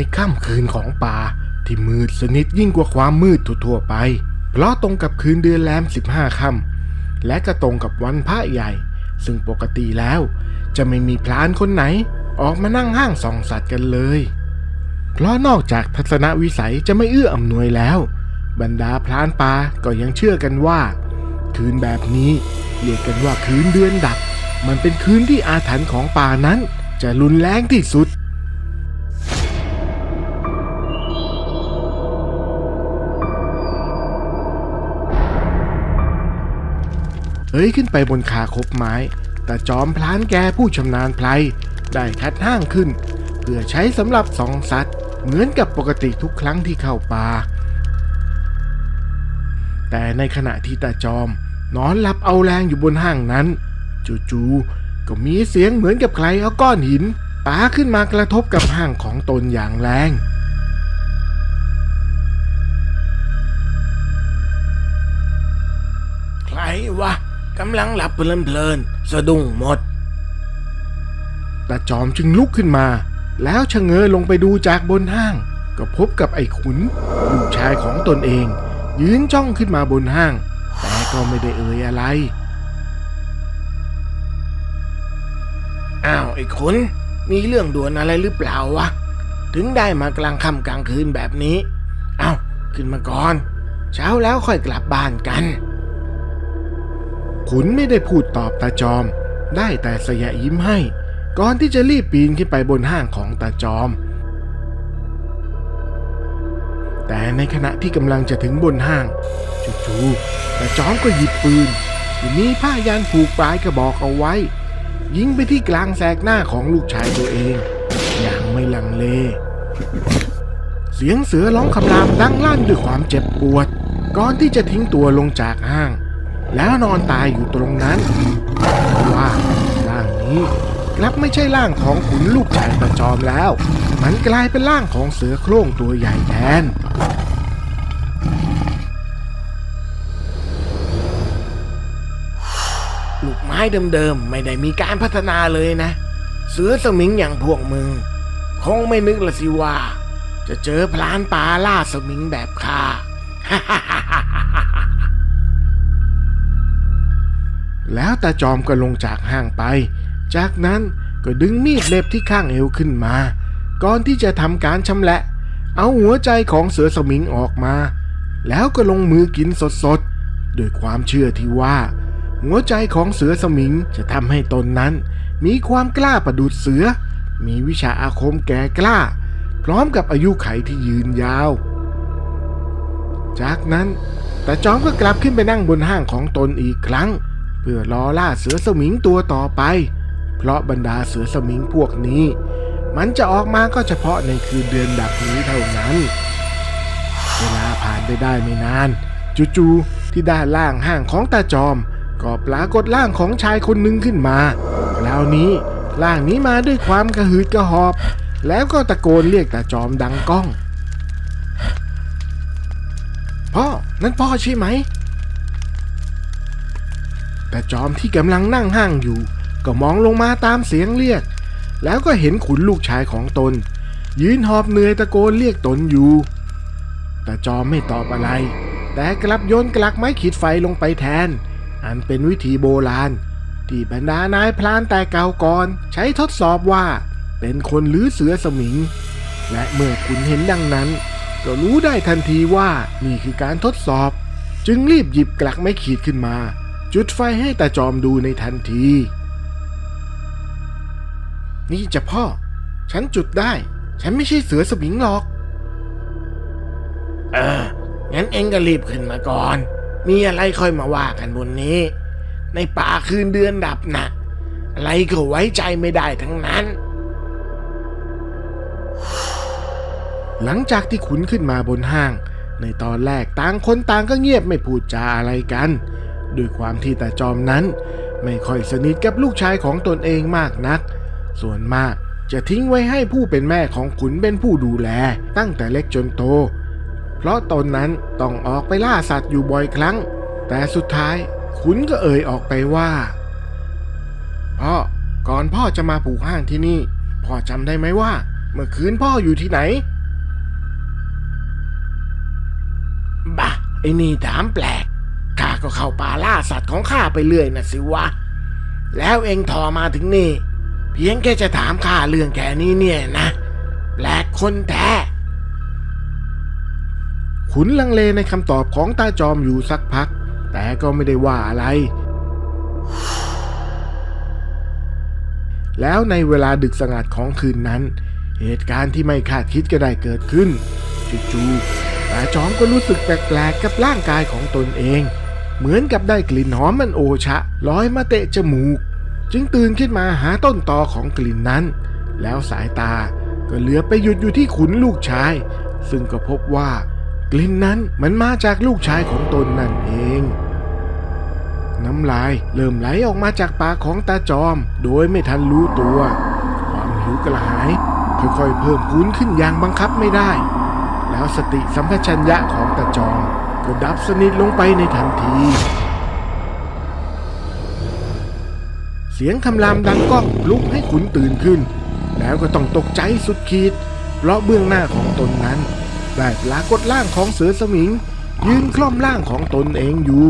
ในค่ำคืนของป่า ที่มืดสนิทยิ่งกว่าความมืดทั่วๆไป เพราะตรงกับคืนเดือนแรม15ค่ำและก็ตรงกับวันพระใหญ่ ซึ่งปกติแล้ว จะไม่มีพลานคนไหน ออกมานั่งห้างส่องสัตว์กันเลย เพราะนอกจากทัศนวิสัยจะไม่เอื้ออำนวยแล้ว บรรดาพลานป่าก็ยังเชื่อกันว่า คืนแบบนี้เรียกกันว่าคืนเดือนดับ มันเป็นคืนที่อาถรรพ์ของป่านั้น จะรุนแรงที่สุด ยขึ้นไปบนขาคบไม้ แต่จอมพลานแกผู้ชำนาญไพลได้คัดห้างขึ้น เพื่อใช้สำหรับสองสัตว์ เหมือนกับปกติทุกครั้งที่เข้าป่าแต่ในขณะที่ตาจอม นอนหลับเอาแรงอยู่บนห้างนั้น จู่ๆก็มีเสียงเหมือนกับใครเอาก้อนหินปาขึ้นมากระทบกับห้างของตนอย่างแรงใครวะ กำลังหลับเพลินๆสะดุ้งหมด ตาจอมจึงลุกขึ้นมา แล้วชะเง้อลงไปดูจากบนห้าง ก็พบกับไอ้ขุน ลูกชายของตนเอง ยืนจ้องขึ้นมาบนห้าง แต่ก็ไม่ได้เอ่ยอะไร อ้าวไอ้ขุน มีเรื่องด่วนอะไรหรือเปล่าวะ ถึงได้มากลางค่ำกลางคืนแบบนี้ เอ้าขึ้นมาก่อน เช้าแล้วค่อยกลับบ้านกัน ขุนไม่ได้พูดตอบตาจอม ได้แต่สยะยิ้มให้ ก่อนที่จะรีบปีนขึ้นไปบนห้างของตาจอม แต่ในขณะที่กำลังจะถึงบนห้างจู่ๆตาจอมก็หยิบปืนที่มีผ้ายันผูกปลายกระบอกเอาไว้ ยิงไปที่กลางแสกหน้าของลูกชายตัวเอง อย่างไม่ลังเล เสียงเสือร้องคำรามดังลั่นด้วยความเจ็บปวด ก่อนที่จะทิ้งตัวลงจากห้าง แล้วนอนตายอยู่ตรงนั้นเพราะว่าร่างนี้กลับไม่ใช่ร่างของขุนลูกชายตาจอมแล้ว มันกลายเป็นร่างของเสือโคร่งตัวใหญ่แทนลูกไม้เดิมๆ ไม่ได้มีการพัฒนาเลยนะ เสือสมิงอย่างพวกมึง คงไม่นึกละสิว่า จะเจอพลานป่าล่าสมิงแบบข้า แล้วตาจอมก็ลงจากห้างไป จากนั้นก็ดึงมีดเล็บที่ข้างเอวขึ้นมา ก่อนที่จะทำการชำแหละ เอาหัวใจของเสือสมิงออกมา แล้วก็ลงมือกินสดๆโดวยความเชื่อที่ว่า หัวใจของเสือสมิงจะทำให้ตนนั้น มีความกล้าประดุดเสือ มีวิชาอาคมแก่กล้า พร้อมกับอายุไขที่ยืนยาว จากนั้นแตาจอมก็กลับขึ้นไปนั่งบนห้างของตนอีกครั้ง เพื่อรอล่าเสือสมิงตัวต่อไป เพราะบรรดาเสือสมิงพวกนี้ มันจะออกมาก็เฉพาะในคืนเดือนดับนี้เท่านั้น เวลาผ่านไปได้ไม่นาน จู่ๆที่ด้านล่างห้างของตาจอม ก็ปรากฏร่างของชายคนหนึ่งขึ้นมาคราวนี้ร่างนี้มาด้วยความกระหืดกระหอบ แล้วก็ตะโกนเรียกตาจอมดังก้อง พ่อ นั่นพ่อใช่ไหม แต่จอมที่กำลังนั่งห้างอยู่ ก็มองลงมาตามเสียงเรียก แล้วก็เห็นขุนลูกชายของตน ยืนหอบเหนื่อยตะโกนเรียกตนอยู่ แต่จอมไม่ตอบอะไร แต่กลับโยนกลักไม้ขีดไฟลงไปแทน อันเป็นวิธีโบราณ ที่บรรดานายพลานแต่เก่าก่อนใช้ทดสอบว่า เป็นคนหรือเสือสมิง และเมื่อคุณเห็นดังนั้น ก็รู้ได้ทันทีว่านี่คือการทดสอบ จึงรีบหยิบกลักไม้ขีดขึ้นมา จุดไฟให้ตาจอมดูในทันที นี่จะพ่อ ฉันจุดได้ ฉันไม่ใช่เสือสมิงหรอก เออ งั้นเองก็รีบขึ้นมาก่อน มีอะไรค่อยมาว่ากันบนนี้ ในป่าคืนเดือนดับนะอะไรก็ไว้ใจไม่ได้ทั้งนั้น หลังจากที่ขุนขึ้นมาบนห้าง ในตอนแรกต่างคนต่างก็เงียบไม่พูดจาอะไรกัน ด้วยความที่แต่จอมนั้น ไม่ค่อยสนิทกับลูกชายของตนเองมากนัก ส่วนมากจะทิ้งไว้ให้ผู้เป็นแม่ของขุนเป็นผู้ดูแล ตั้งแต่เล็กจนโต เพราะตนนั้นต้องออกไปล่าสัตว์อยู่บ่อยครั้ง แต่สุดท้ายขุนก็เอ่ยออกไปว่าพ่อก่อนพ่อจะมาผูกห้างที่นี่ พ่อจำได้ไหมว่า เมื่อคืนพ่ออยู่ที่ไหนบ่ะไอ้นี่ถามแปลก ก็เข้าป่าล่าสัตว์ของข้าไปเรื่อยนะสิวะ แล้วเองทอมาถึงนี่ เพียงแค่จะถามข้าเรื่องแค่นี้เนี่ยนะแปลกคนแท้ขุนลังเลในคำตอบของตาจอมอยู่สักพัก แต่ก็ไม่ได้ว่าอะไร แล้วในเวลาดึกสงัดของคืนนั้น เหตุการณ์ที่ไม่คาดคิดก็ได้เกิดขึ้นจู่ๆตาจอมก็รู้สึกแปลกๆกับร่างกายของตนเอง เหมือนกับได้กลิ่นหอมมันโอชะลอยมาเตะจมูก จึงตื่นขึ้นมาหาต้นตอของกลิ่นนั้น แล้วสายตาก็เหลือไปหยุดอยู่ที่ขุนลูกชาย ซึ่งก็พบว่ากลิ่นนั้นมันมาจากลูกชายของตนนั่นเอง น้ำลายเริ่มไหลออกมาจากปากของตาจอม โดยไม่ทันรู้ตัว ความหิวกระหาย ค่อยๆ เพิ่มพูนขึ้นอย่างบังคับไม่ได้ แล้วสติสัมปชัญญะของตาจอม ก็ดับสนิทลงไปในทันที เสียงคำรามดังก้องปลุกให้ขุนตื่นขึ้น แล้วก็ต้องตกใจสุดขีด เพราะเบื้องหน้าของตนนั้นได้ปรากฏร่างของเสือสมิง ยืนคล่อมร่างของตนเองอยู่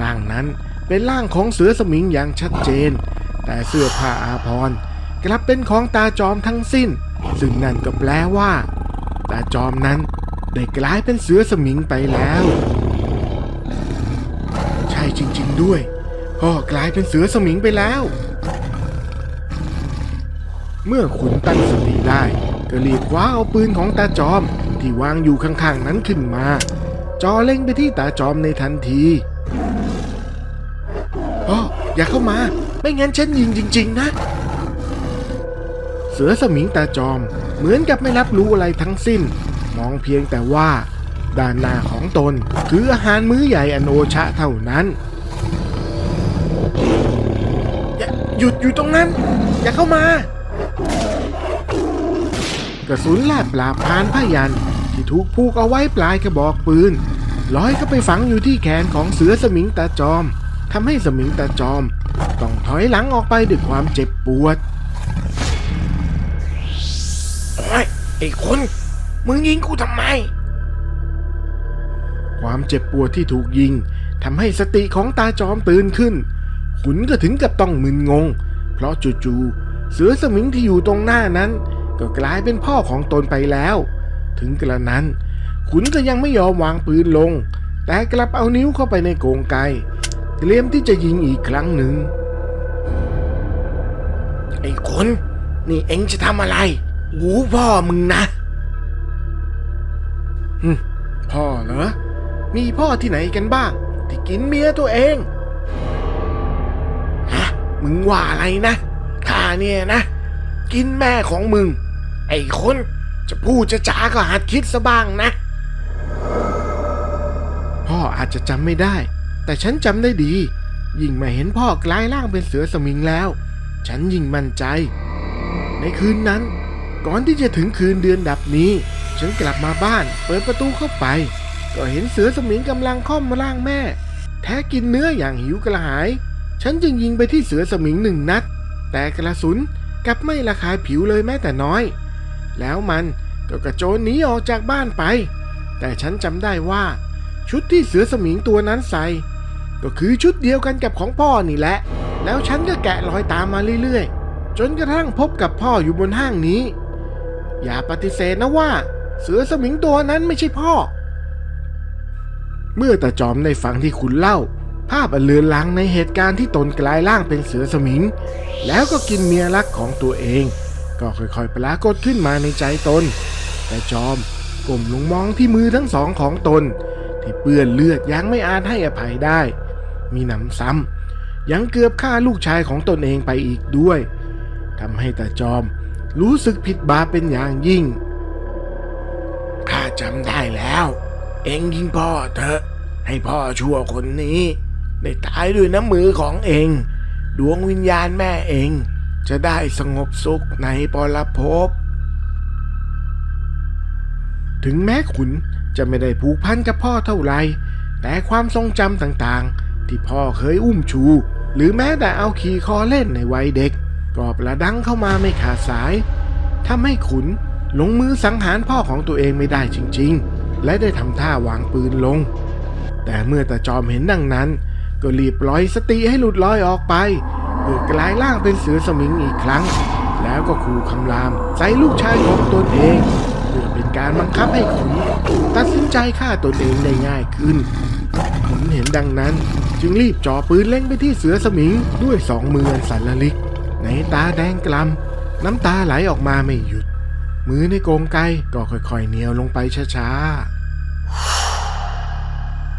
ร่างนั้นเป็นร่างของเสือสมิงอย่างชัดเจน แต่เสื้อผ้าอาภรณ์กลับเป็นของตาจอมทั้งสิ้น ซึ่งนั่นก็แปลว่า ตาจอมนั้น ได้กลายเป็นเสือสมิงไปแล้ว ใช่จริง ๆ ด้วย พ่อกลายเป็นเสือสมิงไปแล้ว เมื่อขุนตั้งสติได้ก็รีบคว้าเอาปืนของตาจอมที่วางอยู่ข้างๆนั้นขึ้นมา จอเล็งไปที่ตาจอมในทันทีพ่ออย่าเข้ามา ไม่งั้นฉันยิงจริง ๆ นะ เสือสมิงตาจอมเหมือนกับไม่รับรู้อะไรทั้งสิ้น มองเพียงแต่ว่าด้านหน้าของตนคืออาหารมื้อใหญ่อันโอชะเท่านั้น อย่าหยุดอยู่ตรงนั้น อย่าเข้ามากระสุนแลบปราบพานพยันที่ถูกผูกเอาไว้ปลายกระบอกปืนลอยเข้าไปฝังอยู่ที่แขนของเสือสมิงตาจอมทำให้สมิงตาจอม ต้องถอยหลังออกไปด้วยความเจ็บปวดไอ้คน มึงยิงกูทำไม ความเจ็บปวดที่ถูกยิงทำให้สติของตาจอมตื่นขึ้น ขุนก็ถึงกับต้องมึนงง เพราะจู่ๆเสือสมิงที่อยู่ตรงหน้านั้น ก็กลายเป็นพ่อของตนไปแล้ว ถึงกระนั้น ขุนก็ยังไม่ยอมวางปืนลง แต่กลับเอานิ้วเข้าไปในโกงไกเตรียมที่จะยิงอีกครั้งหนึ่ง ไอ้คน นี่เอ็งจะทำอะไร หูพ่อมึงนะ พ่อเหรอ มีพ่อที่ไหนกันบ้าง ที่กินเมียตัวเองฮะมึงว่าอะไรนะข้าเนี่ยนะ กินแม่ของมึง ไอ้คนจะพูดจะจาก็หัดคิดซะบ้างนะ พ่ออาจจะจำไม่ได้ แต่ฉันจำได้ดี ยิ่งมาเห็นพ่อกลายร่างเป็นเสือสมิงแล้ว ฉันยิ่งมั่นใจ ในคืนนั้น ก่อนที่จะถึงคืนเดือนดับนี้ ฉันกลับมาบ้าน เปิดประตูเข้าไป ก็เห็นเสือสมิงกำลังค่อมร่างแม่ แท้กินเนื้ออย่างหิวกระหาย ฉันจึงยิงไปที่เสือสมิงหนึ่งนัด แต่กระสุนกลับไม่ระคายผิวเลยแม้แต่น้อย แล้วมันก็กระโจนหนีออกจากบ้านไป แต่ฉันจำได้ว่า ชุดที่เสือสมิงตัวนั้นใส่ ก็คือชุดเดียวกันกับของพ่อนี่แหละ แล้วฉันก็แกะรอยตามมาเรื่อยๆ จนกระทั่งพบกับพ่ออยู่บนห้างนี้ อย่าปฏิเสธนะว่า เสือสมิงตัวนั้นไม่ใช่พ่อ เมื่อตาจอมได้ฟังที่คุณเล่า ภาพอันเลือนลางในเหตุการณ์ที่ตนกลายร่างเป็นเสือสมิง แล้วก็กินเมียรักของตัวเอง ก็ค่อยๆปรากฏขึ้นมาในใจตน แต่จอมก้มลงมองที่มือทั้งสองของตน ที่เปื้อนเลือดยังไม่อาจให้อภัยได้ มีหนำซ้ำยังเกือบฆ่าลูกชายของตนเองไปอีกด้วยทำให้ตาจอมรู้สึกผิดบาปเป็นอย่างยิ่ง จำได้แล้ว เองยิงพ่อเถอะ ให้พ่อชั่วคนนี้ได้ตายด้วยน้ำมือของเอง ดวงวิญญาณแม่เอง จะได้สงบสุขในปรภพ ถึงแม้ขุนจะไม่ได้ผูกพันกับพ่อเท่าไร แต่ความทรงจำต่างๆ ที่พ่อเคยอุ้มชู หรือแม้แต่เอาขี่คอเล่นในวัยเด็กก็ประดังเข้ามาไม่ขาดสายทำให้ขุน ลงมือสังหารพ่อของตัวเองไม่ได้จริงๆ และได้ทำท่าวางปืนลง แต่เมื่อตาจอมเห็นดังนั้น ก็รีบปล่อยสติให้หลุดลอยออกไปเพื่อกลายร่างเป็นเสือสมิงอีกครั้ง แล้วก็ขู่คำรามใส่ลูกชายของตนเองเพื่อเป็นการบังคับให้ขุนตัดสินใจฆ่าตนเองได้ง่ายขึ้นขุนเห็นดังนั้น จึงรีบจ่อปืนเล็งไปที่เสือสมิงด้วยสองมืออันสั่นละลิก ในตาแดงกลำน้ำตาไหลออกมาไม่หยุด มือในกรงไกก็ค่อยๆเหนียวลงไปช้า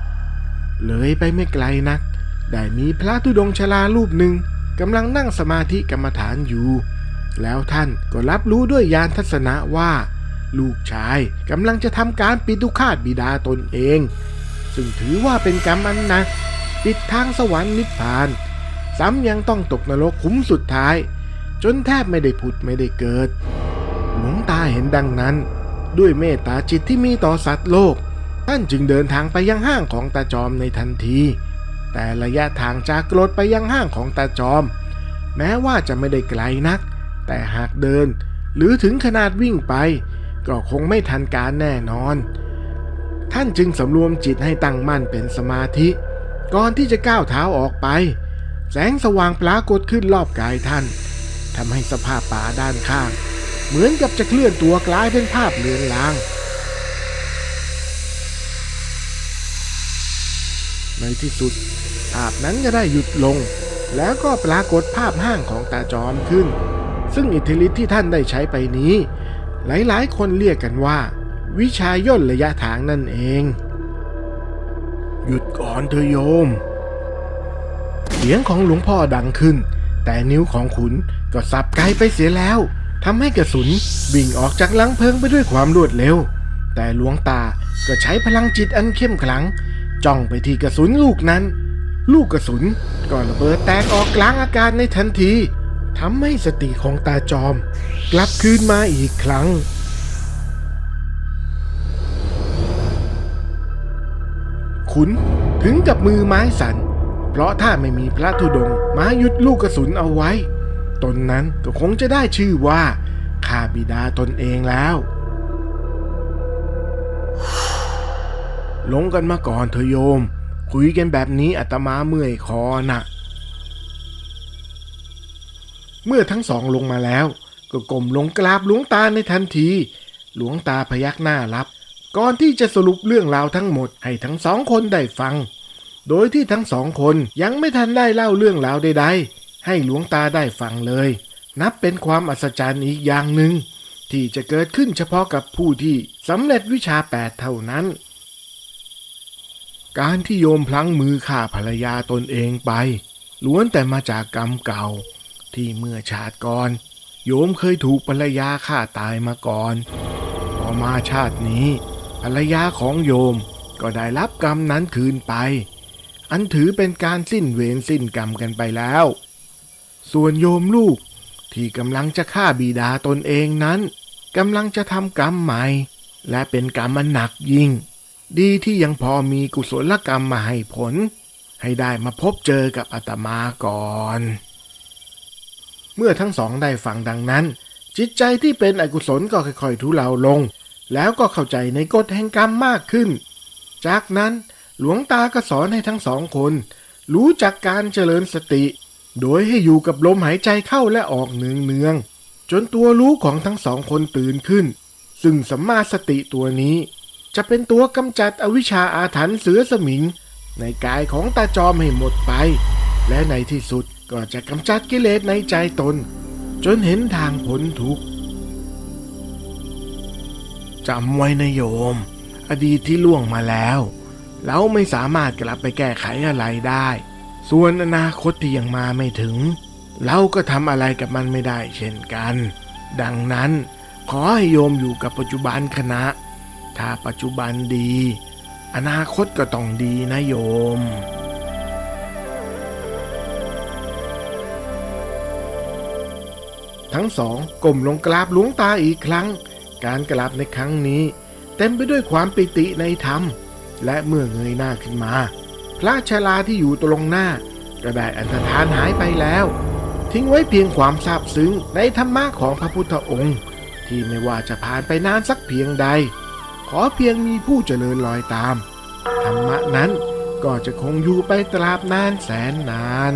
ๆ เลยไปไม่ไกลนัก ได้มีพระธุดงชรารูปหนึ่งกำลังนั่งสมาธิกรรมฐานอยู่ แล้วท่านก็รับรู้ด้วยญาณทัศนะว่า ลูกชายกำลังจะทำการปิตุคาตบิดาตนเอง ซึ่งถือว่าเป็นกรรมอันหนักปิดทางสวรรค์นิพพาน ซ้ำยังต้องตกนรกขุ้มสุดท้าย จนแทบไม่ได้ผุดไม่ได้เกิด หลวงตาเห็นดังนั้น ด้วยเมตตาจิตที่มีต่อสัตว์โลก ท่านจึงเดินทางไปยังห้างของตาจอมในทันที แต่ระยะทางจากรดไปยังห้างของตาจอม แม้ว่าจะไม่ได้ไกลนัก แต่หากเดิน หรือถึงขนาดวิ่งไป ก็คงไม่ทันการแน่นอน ท่านจึงสำรวมจิตให้ตั้งมั่นเป็นสมาธิ ก่อนที่จะก้าวเท้าออกไป แสงสว่างปรากฏขึ้นรอบกายท่านทำให้สภาพป่าด้านข้าง เหมือนกับจะเคลื่อนตัวกลายเป็นภาพเลือนลาง ในที่สุดภาพนั้นก็ได้หยุดลง แล้วก็ปรากฏภาพห้างของตาจอมขึ้น ซึ่งอิทธิฤทธิ์ที่ท่านได้ใช้ไปนี้ หลายๆ คนเรียกกันว่า วิชาย่นระยะทางนั่นเอง หยุดก่อนเธอโยม เสียงของหลวงพ่อดังขึ้น แต่นิ้วของขุนก็สับไกลไปเสียแล้ว ทำให้กระสุนวิ่งออกจากลังเพลิงไปด้วยความรวดเร็ว แต่หลวงตาก็ใช้พลังจิตอันเข้มขลัง จ้องไปที่กระสุนลูกนั้น ลูกกระสุนก็ระเบิดแตกออกกลางอากาศในทันทีทำให้สติของตาจอม กลับคืนมาอีกครั้ง ขุนถึงกับมือไม้สั่นเพราะถ้าไม่มีพระธุดงค์มาหยุดลูกกระสุนเอาไว้ ตนนั้นก็คงจะได้ชื่อว่าข้าบิดาตนเองแล้ว ลงกันมาก่อนเถอโยม คุยกันแบบนี้อาตมาเมื่อยคอนะเมื่อทั้งสองลงมาแล้ว ก็ก้มลงกราบหลวงตาในทันที หลวงตาพยักหน้ารับ ก่อนที่จะสรุปเรื่องราวทั้งหมดให้ทั้งสองคนได้ฟัง โดยที่ทั้งสองคนยังไม่ทันได้เล่าเรื่องราวใดๆ ให้หลวงตาได้ฟังเลย นับเป็นความอัศจรรย์อีกอย่างหนึ่ง ที่จะเกิดขึ้นเฉพาะกับผู้ที่สำเร็จวิชาแปดเท่านั้น การที่โยมพลั้งมือฆ่าภรรยาตนเองไป ล้วนแต่มาจากกรรมเก่า ที่เมื่อชาติก่อน โยมเคยถูกภรรยาฆ่าตายมาก่อนพอมาชาตินี้ ภรรยาของโยมก็ได้รับกรรมนั้นคืนไป อันถือเป็นการสิ้นเวรสิ้นกรรมกันไปแล้ว ส่วนโยมลูกที่กำลังจะฆ่าบิดาตนเองนั้นกำลังจะทำกรรมใหม่ และเป็นกรรมอันหนักยิ่ง ดีที่ยังพอมีกุศลกรรมมาให้ผล ให้ได้มาพบเจอกับอาตมาก่อน เมื่อทั้งสองได้ฟังดังนั้น จิตใจที่เป็นอกุศลก็ค่อยๆทุเลาลง แล้วก็เข้าใจในกฎแห่งกรรมมากขึ้น จากนั้นหลวงตาก็สอนให้ทั้งสองคน รู้จักการเจริญสติ โดยให้อยู่กับลมหายใจเข้าและออกเนืองๆจนตัวรู้ของทั้งสองคนตื่นขึ้น ซึ่งสัมมาสติตัวนี้ จะเป็นตัวกำจัดอวิชชาอาถรรพ์เสือสมิง ในกายของตาจอมให้หมดไป และในที่สุดก็จะกำจัดกิเลสในใจตน จนเห็นทางพ้นทุกข์จำไว้นะโยม อดีตที่ล่วงมาแล้ว เราไม่สามารถกลับไปแก้ไขอะไรได้ ส่วนอนาคตที่ยังมาไม่ถึง เราก็ทำอะไรกับมันไม่ได้เช่นกัน ดังนั้นขอให้โยมอยู่กับปัจจุบันคณะ ถ้าปัจจุบันดี อนาคตก็ต้องดีนะโยมทั้งสองก้มลงกราบหลวงตาอีกครั้ง การกราบในครั้งนี้ เต็มไปด้วยความปิติในธรรม และเมื่อเงยหน้าขึ้นมา พระชลาที่อยู่ตรงหน้า ก็ได้อันธทานหายไปแล้ว ทิ้งไว้เพียงความซาบซึ้งในธรรมะของพระพุทธองค์ ที่ไม่ว่าจะผ่านไปนานสักเพียงใด ขอเพียงมีผู้เจริญรอยตาม ธรรมะนั้นก็จะคงอยู่ไปตราบนานแสนนาน